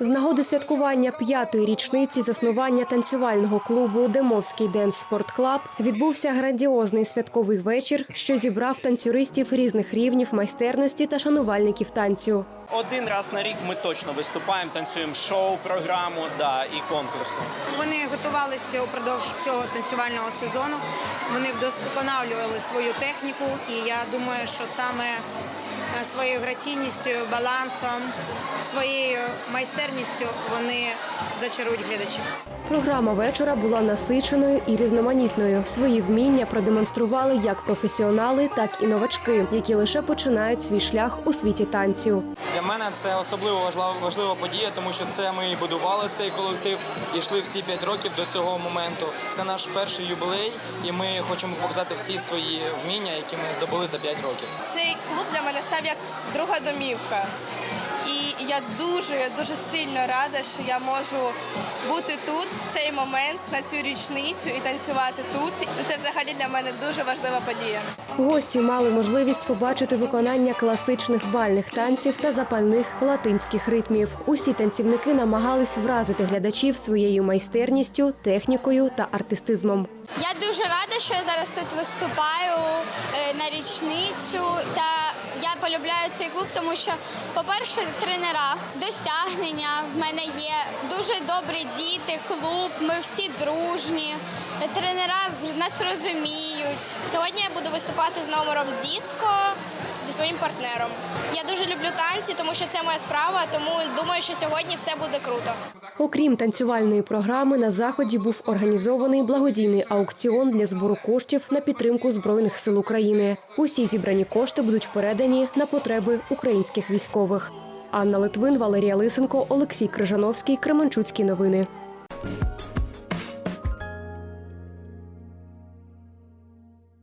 З нагоди святкування п'ятої річниці заснування танцювального клубу Демовський Денс Спорт Клаб відбувся грандіозний святковий вечір, що зібрав танцюристів різних рівнів майстерності та шанувальників танцю. Один раз на рік ми точно виступаємо, танцюємо шоу, програму да, і конкурсну. Вони готувалися упродовж всього танцювального сезону. Вони вдосконалювали свою техніку, і я думаю, що саме своєю граційністю, балансом, своєю майстерністю вони зачарують глядачів. Програма вечора була насиченою і різноманітною. Свої вміння продемонстрували як професіонали, так і новачки, які лише починають свій шлях у світі танцю. Для мене це особливо важлива, важлива подія, тому що це ми будували цей колектив і йшли всі 5 років до цього моменту. Це наш перший юбілей, і ми хочемо показати всі свої вміння, які ми здобули за 5 років. Цей клуб для мене став як друга домівка. І я дуже дуже сильно рада, що я можу бути тут в цей момент на цю річницю і танцювати тут. Це взагалі для мене дуже важлива подія. Гості мали можливість побачити виконання класичних бальних танців та запальних латинських ритмів. Усі танцівники намагались вразити глядачів своєю майстерністю, технікою та артистизмом. Я дуже рада, що я зараз тут виступаю е, на річницю. Та я полюбляю цей клуб, тому що, по-перше, тренера, досягнення в мене є. Дуже добрі діти, клуб. Ми всі дружні. Тренера нас розуміють. Сьогодні я буду виступати з номером Діско зі своїм партнером. Я дуже люблю танці, тому що це моя справа, тому думаю, що сьогодні все буде круто. Окрім танцювальної програми, на заході був організований благодійний аукціон для збору коштів на підтримку збройних сил України. Усі зібрані кошти будуть передані на потреби українських військових. Анна Литвин, Валерія Лисенко, Олексій Крижановський, Кременчуцькі новини.